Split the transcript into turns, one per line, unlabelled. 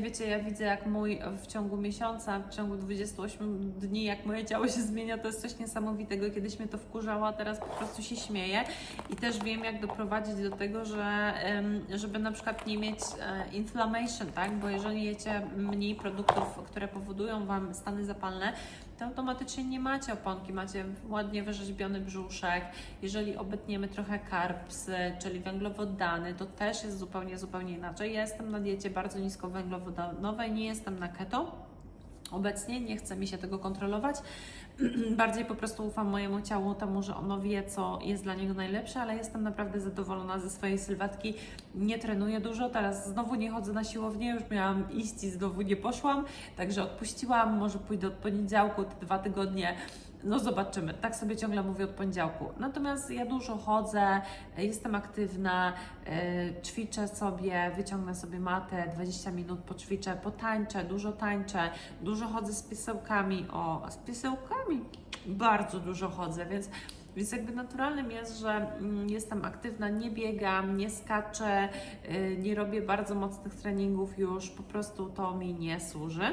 Wiecie, ja widzę jak mój w ciągu miesiąca, w ciągu 28 dni, jak moje ciało się zmienia, to jest coś niesamowitego. Kiedyś mnie to wkurzało, a teraz po prostu się śmieję. I też wiem, jak doprowadzić do tego, że żeby na przykład nie mieć e, inflammation, tak? Bo jeżeli jecie mniej produktów, które powodują Wam stany zapalne, to automatycznie nie macie oponki, macie ładnie wyrzeźbiony brzuszek. Jeżeli obetniemy trochę carbs, czyli węglowodany, to też jest zupełnie, zupełnie inaczej. Ja jestem na diecie bardzo niskowęglowodanowej, nie jestem na keto. Obecnie nie chce mi się tego kontrolować. Bardziej po prostu ufam mojemu ciału, temu, że ono wie, co jest dla niego najlepsze, ale jestem naprawdę zadowolona ze swojej sylwetki. Nie trenuję dużo, teraz znowu nie chodzę na siłownię, już miałam iść i znowu nie poszłam, także odpuściłam. Może pójdę od poniedziałku, te dwa tygodnie. No zobaczymy, tak sobie ciągle mówię od poniedziałku. Natomiast ja dużo chodzę, jestem aktywna, e, ćwiczę sobie, wyciągnę sobie matę, 20 minut poćwiczę, potańczę, dużo tańczę, dużo chodzę z pisełkami. O, z pisełkami bardzo dużo chodzę, więc, więc jakby naturalnym jest, że mm, jestem aktywna, nie biegam, nie skaczę, y, nie robię bardzo mocnych treningów już, po prostu to mi nie służy.